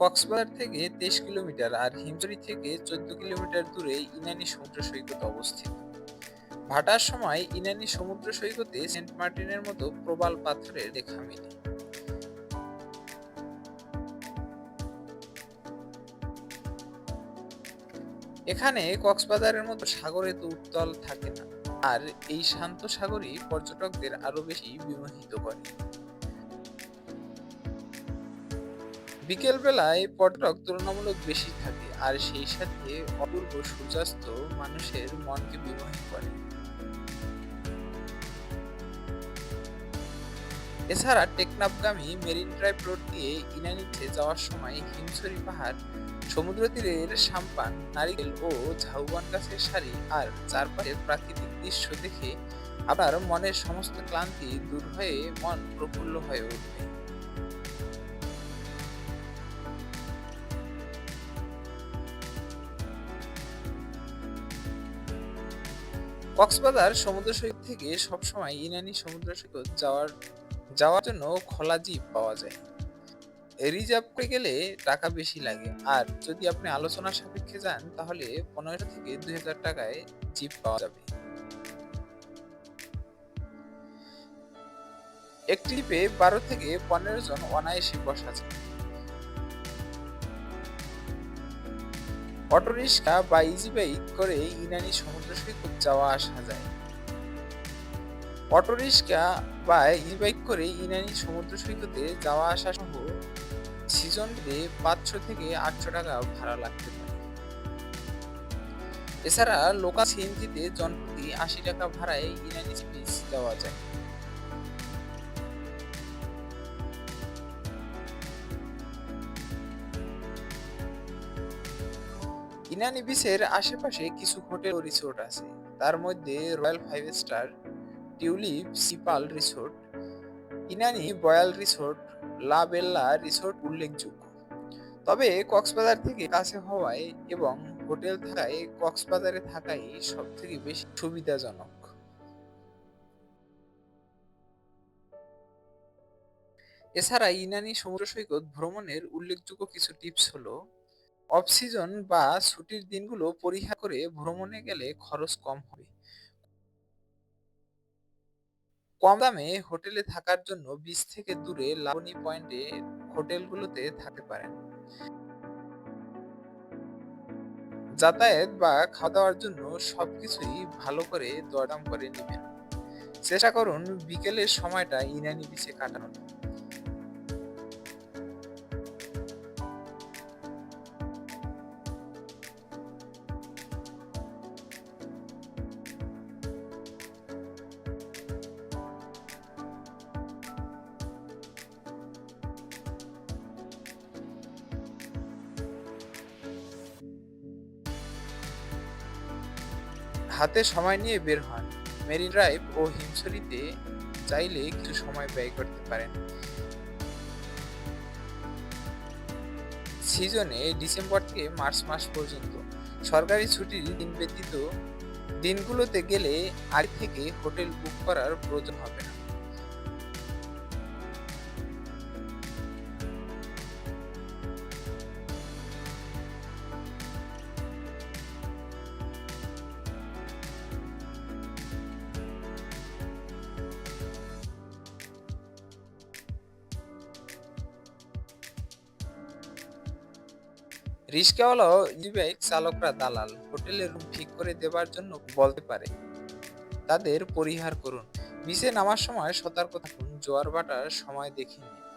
কক্সবাজার থেকে তেইশ কিলোমিটার আর হিমছড়ি থেকে চোদ্দ কিলোমিটার দূরে ইনানি সমুদ্র সৈকত অবস্থিত। ভাটার সময় ইনানি সমুদ্র সৈকতে সেন্ট মার্টিনের মতো প্রবাল পাথরের দেখা মেলে। এখানে কক্সবাজারের মতো সাগরে তো উত্তাল থাকে না, আর এই শান্ত সাগরই পর্যটকদের আরও বেশি বিমোহিত করে। বিকেল বেলায় পর্যটক তুলনামূলক বেশি থাকে, আর সেই সাথে অপূর্ব সূর্যাস্ত মানুষের মনকে বিমোহিত করে। এছাড়া টেকনাফগামী মেরিন ড্রাইভ রোড দিয়ে ইনানিতে যাওয়ার সময় হিমছড়ি পাহাড়, সমুদ্র তীরের সাম্পান, নারিকেল ও ঝাউবন গাছের সারি আর চারপাশের প্রাকৃতিক দৃশ্য দেখে আবার মনের সমস্ত ক্লান্তি দূর হয়ে মন প্রফুল্ল হয়ে উঠবে। কক্সবাজার সমুদ্র সৈকত থেকে সবসময় ইনানি সমুদ্র সৈকত যাওয়ার যাওয়ার জন্য খোলা জিপ পাওয়া যায়। রিজার্ভ করে গেলে টাকা বেশি লাগে। আর যদি আপনি আলোচনার সাপেক্ষে যান, তাহলে পনেরো থেকে দুই হাজার টাকায় জিপ পাওয়া যাবে। একটি জিপে বারো থেকে পনেরো জন অনায়াসে বসা যায়। অটোরিক্সা বা ইজি বাইক করে ইনানি সমুদ্র সৈকত যাওয়া আসা যায়। অটোরিক্সা বা ই বাইক করে ইনানি সমুদ্র সৈকতে যাওয়া আসা সহ সিজন ডে পাঁচশো থেকে আটশো টাকা ভাড়া লাগতে পারে। এছাড়া লোকাল সিএনজিতে জনপ্রতি আশি টাকা ভাড়ায় ইনানি বিচ যাওয়া যায়। ইনানি বিচের আশেপাশে কিছু হোটেল ও রিসোর্ট আছে। তার মধ্যে royal five star, Tulip, Sea Pearl resort, Inani royal resort, La Bella resort উল্লেখযোগ্য। তবে কক্সবাজার থেকে কাছে হওয়ায় এবং হোটেল থাকায় কক্সবাজারে থাকাই সব থেকে বেশি সুবিধাজনক। এছাড়া ইনানি সমুদ্র সৈকত ভ্রমণের উল্লেখযোগ্য কিছু টিপস হলো অফ সিজন বা ছুটির দিনগুলো পরিহার করে ভ্রমণে গেলে খরচ কম হবে। কম দামে হোটেলে থাকার জন্য বিচ থেকে দূরে লাবণী পয়েন্টে হোটেলগুলোতে থাকতে পারেন। যাতায়াত বা খাওয়া দাওয়ার জন্য সবকিছুই ভালো করে দরদাম করে নেবেন। চেষ্টা করুন বিকেলের সময়টা ইনানি বিচে কাটানোর। হাতে সময় নিয়ে বের হন। মেরিন ড্রাইভ ও হিমসরিতে চাইলে কিছু সময় ব্যয় করতে পারেন। সিজনে ডিসেম্বর থেকে মার্চ মাস পর্যন্ত। সরকারি ছুটির দিন ব্যতীত দিনগুলোতে গেলে আগে থেকে হোটেল বুক করার প্রয়োজন হবে না। রিক্সাওয়ালা হলো ই-বাইক চালকরা দালাল হোটেলের রুম ঠিক করে দেবার জন্য বলতে পারে। তাদের পরিহার করুন। বিচে নামার সময় সতর্ক থাকুন, জোয়ার ভাটার সময় দেখে নিন।